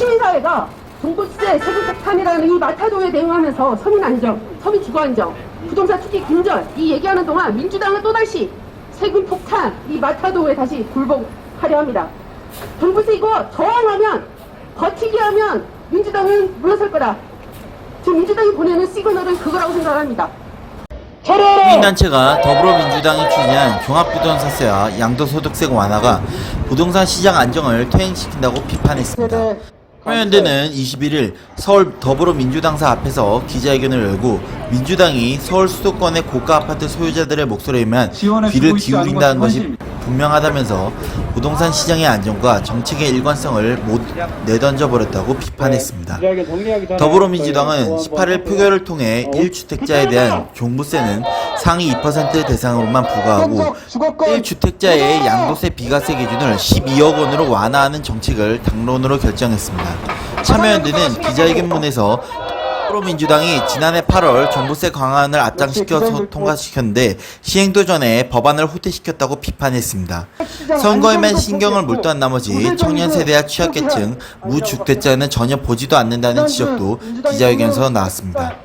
시민사회가 종부세 세금 폭탄이라는 이 마타도에 대응하면서 서민 안정, 서민 주거 안정, 부동산 투기 금전 이 얘기하는 동안 민주당은 또다시 세금 폭탄 이 마타도에 다시 굴복하려 합니다. 종부세 이거 저항하면 버티기 하면 민주당은 물러설 거다. 지금 민주당이 보내는 시그널은 그거라고 생각합니다. 시민단체가 더불어민주당이 추진한 종합부동산세와 양도소득세 완화가 부동산 시장 안정을 퇴행시킨다고 비판했습니다. 화면대는 21일 서울 더불어민주당사 앞에서 기자회견을 열고 민주당이 서울 수도권의 고가 아파트 소유자들의 목소리에만 귀를 기울인다는 것이. 분명하다면서 부동산 시장의 안정과 정책의 일관성을 못 내던져 버렸다고 비판했습니다. 더불어민주당은 18일 표결을 통해 1주택자에 대한 종부세는 상위 2% 대상으로만 부과하고 1주택자의 양도세 비과세 기준을 12억 원으로 완화하는 정책을 당론으로 결정했습니다. 참여연대는 기자회견문에서 더불어민주당이 지난해 8월 종부세 강화안을 앞장시켜서 통과시켰는데 시행도 전에 법안을 후퇴시켰다고 비판했습니다. 선거에만 신경을 몰두한 나머지 청년 세대와 취약계층, 무주택자는 전혀 보지도 않는다는 지적도 기자회견에서 나왔습니다.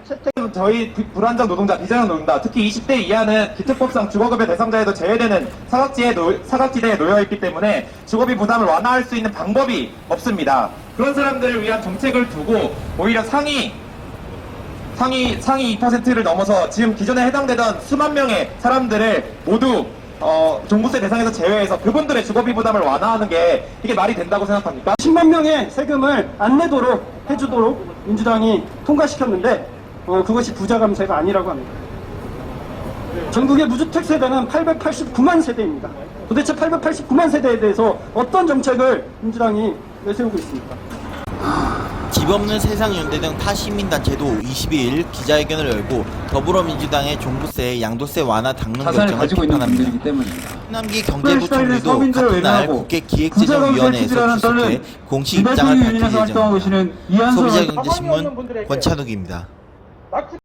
저희 비- 불안정 노동자, 비정형 노동자, 특히 20대 이하는 기특법상 주거급여 대상자에도 제외되는 사각지에 놓, 사각지대에 놓여 있기 때문에 주거비 부담을 완화할 수 있는 방법이 없습니다. 그런 사람들을 위한 정책을 두고 오히려 상위 상위 상위 2%를 넘어서 지금 기존에 해당되던 수만 명의 사람들을 모두 어, 종부세 대상에서 제외해서 그분들의 주거비 부담을 완화하는 게 이게 말이 된다고 생각합니까? 10만 명의 세금을 안 내도록 해주도록 민주당이 통과시켰는데 어, 그것이 부자 감세가 아니라고 합니다. 전국의 무주택 세대는 889만 세대입니다. 도대체 889만 세대에 대해서 어떤 정책을 민주당이 내세우고 있습니까? 집 없는 세상연대 등 타 시민단체도 22일 기자회견을 열고 더불어민주당의 종부세, 양도세 완화 당론 결정을 비판합니다. 특별시설의 경제부총리도 같은 날 국회 기획재정위원회에서 출석해 공식 입장을 밝힐 예정입니다. 소비자경제신문 권찬욱입니다.